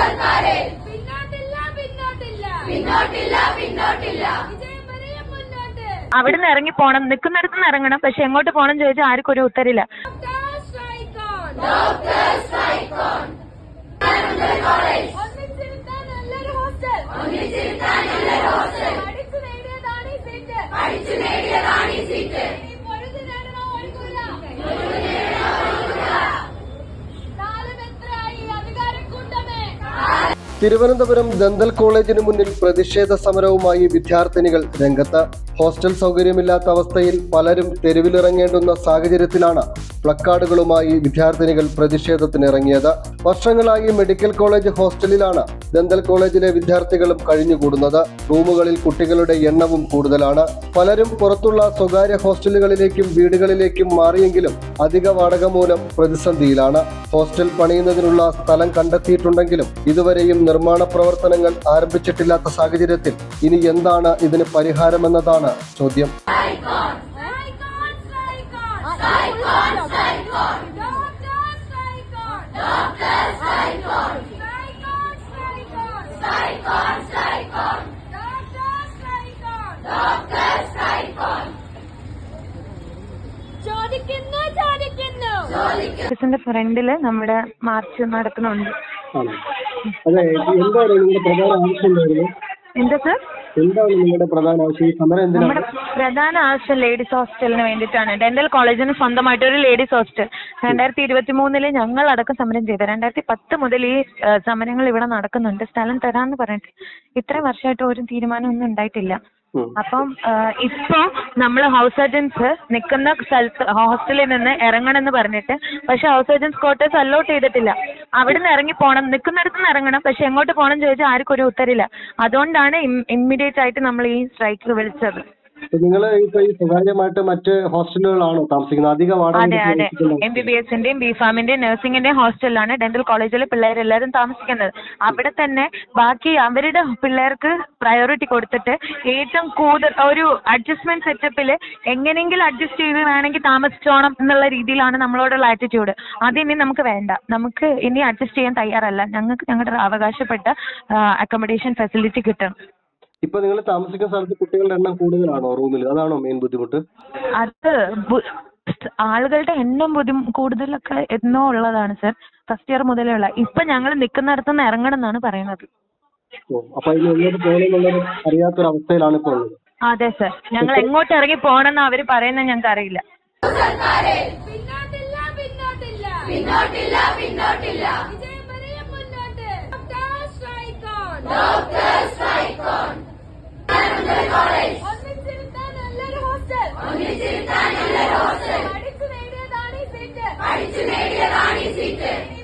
സർക്കാരെ പിന്നോട്ടില്ല പിന്നോട്ടില്ല. പിന്നോട്ടില്ല പിന്നോട്ടില്ല. മുന്നോട്ട്. അവിടുന്ന് ഇറങ്ങി പോണം. നിൽക്കുന്നിടത്ത് നിന്ന് ഇറങ്ങണം. പക്ഷെ എങ്ങോട്ട് പോകണം ചോദിച്ചാൽ ആർക്കും ഒരു ഉത്തരവില്ല തിരുവനന്തപുരം ദന്തൽ കോളേജിന് മുന്നിൽ പ്രതിഷേധ സമരവുമായി വിദ്യാർത്ഥിനികൾ രംഗത്ത് ഹോസ്റ്റൽ സൗകര്യമില്ലാത്ത അവസ്ഥയിൽ പലരും തെരുവിലിറങ്ങേണ്ടുന്ന സാഹചര്യത്തിലാണ് പ്ലക്കാർഡുകളുമായി വിദ്യാർത്ഥിനികൾ പ്രതിഷേധത്തിനിറങ്ങിയത്. വർഷങ്ങളായി മെഡിക്കൽ കോളേജ് ഹോസ്റ്റലിലാണ് ദന്തൽ കോളേജിലെ വിദ്യാർത്ഥികളും കഴിഞ്ഞുകൂടുന്നത്. റൂമുകളിൽ കുട്ടികളുടെ എണ്ണവും കൂടുതലാണ്. പലരും പുറത്തുള്ള സ്വകാര്യ ഹോസ്റ്റലുകളിലേക്കും വീടുകളിലേക്കും മാറിയെങ്കിലും അധിക വാടക മൂലം പ്രതിസന്ധിയിലാണ്. ഹോസ്റ്റൽ പണിയുന്നതിനുള്ള സ്ഥലം കണ്ടെത്തിയിട്ടുണ്ടെങ്കിലും ഇതുവരെയും നിർമ്മാണ പ്രവർത്തനങ്ങൾ ആരംഭിച്ചിട്ടില്ലാത്ത സാഹചര്യത്തിൽ ഇനി എന്താണ് ഇതിന് പരിഹാരമെന്നതാണ് എന്നതാണ് ചോദ്യം? ഓഫീസിന്റെ ഫ്രണ്ടിൽ നമ്മുടെ മാർച്ച് നടക്കുന്നുണ്ട് എന്താ സർ? എന്താണ് നിങ്ങളുടെ പ്രധാന ആവശ്യം? ഈ സമരം എന്തിനാണ് നമ്മുടെ പ്രധാന ആവശ്യം ലേഡീസ് ഹോസ്റ്റലിന് വേണ്ടിയിട്ടാണ്. ഡെന്റൽ കോളേജിന് സ്വന്തമായിട്ട് ഒരു ലേഡീസ് ഹോസ്റ്റൽ രണ്ടായിരത്തി ഇരുപത്തി മൂന്നിൽ ഞങ്ങൾ അടക്കം സമരം ചെയ്തത് രണ്ടായിരത്തി പത്ത് മുതൽ ഈ ഏഹ്, സമരങ്ങൾ ഇവിടെ നടക്കുന്നുണ്ട്. സ്ഥലം തരാന്ന് പറഞ്ഞിട്ട്. ഇത്രയും വർഷമായിട്ട് ഒരു തീരുമാനം ഒന്നും ഉണ്ടായിട്ടില്ല. ഉം. അപ്പം ഏഹ്, ഇപ്പൊ നമ്മൾ ഹൗസ് സർജൻസ് നിൽക്കുന്ന സ്ഥലത്ത് ഹോസ്റ്റലിൽ നിന്ന് ഇറങ്ങണമെന്ന് പറഞ്ഞിട്ട് പക്ഷെ ഹൗസ് സർജൻസ് ക്വാർട്ടേഴ്സ് അലോട്ട് ചെയ്തിട്ടില്ല. അവിടുന്ന് ഇറങ്ങി പോകണം നിൽക്കുന്നിടത്ത് നിന്ന് ഇറങ്ങണം. പക്ഷെ എങ്ങോട്ട് പോകണം ചോദിച്ചാൽ ആർക്കും ഒരു ഉത്തരവില്ല. അതുകൊണ്ടാണ് ഇമ്മീഡിയറ്റ് ആയിട്ട് നമ്മൾ ഈ സ്ട്രൈക്ക് വിളിച്ചത്. നിങ്ങൾ ഇപ്പൊ ഈ സ്വകാര്യമായിട്ട് മറ്റ് ഹോസ്റ്റലുകളാണോ താമസിക്കുന്നത്? അധിക അതെ അതെ? എം ബി ബി എസിന്റെയും ബി ഫാമിന്റെയും നഴ്സിംഗിന്റെയും ഹോസ്റ്റലിലാണ് ഡെന്റൽ കോളേജിലെ പിള്ളേരെല്ലാരും താമസിക്കുന്നത്. അവിടെ തന്നെ ബാക്കി അവരുടെ പിള്ളേർക്ക് പ്രയോറിറ്റി കൊടുത്തിട്ട് ഏറ്റവും കൂടുതൽ ഒരു അഡ്ജസ്റ്റ്മെന്റ് സെറ്റപ്പിൽ എങ്ങനെയെങ്കിലും അഡ്ജസ്റ്റ് ചെയ്ത് വേണമെങ്കിൽ താമസിച്ചോണം എന്നുള്ള രീതിയിലാണ് നമ്മളോടുള്ള ആറ്റിറ്റ്യൂഡ് അതിനി നമുക്ക് വേണ്ട. നമുക്ക് ഇനി അഡ്ജസ്റ്റ് ചെയ്യാൻ തയ്യാറല്ല. ഞങ്ങൾക്ക് ഞങ്ങളുടെ അവകാശപ്പെട്ട അക്കോമഡേഷൻ ഫെസിലിറ്റി കിട്ടണം. ഇപ്പൊ നിങ്ങൾ താമസിക്കുന്ന സ്ഥലത്ത് കുട്ടികളുടെ എണ്ണം കൂടുതലാണോ റൂമിൽ? അതാണോ മെയിൻ ബുദ്ധിമുട്ട്? അത് ആളുകളുടെ എണ്ണം ബുദ്ധി കൂടുതലൊക്കെ എന്നോ ഉള്ളതാണ് സർ. ഫസ്റ്റ് ഇയർ മുതലേ ഉള്ള. ഇപ്പൊ ഞങ്ങൾ നിൽക്കുന്നിടത്ത് നിന്ന് ഇറങ്ങണം എന്നാണ് പറയുന്നത്. ഓ, അപ്പൊ ഇനി എങ്ങോട്ട് പോകണമെന്നുള്ളത് അറിയാത്തൊരു അവസ്ഥയിലാണ് ഇപ്പോൾ ഉള്ളത്. അതെ സർ. ഞങ്ങൾ എങ്ങോട്ട് ഇറങ്ങി പോകണമെന്ന് അവർ പറയുന്നത് ഞങ്ങൾക്ക് അറിയില്ല പിന്നോട്ടില്ല. പിന്നോട്ടില്ല Crazy Dick.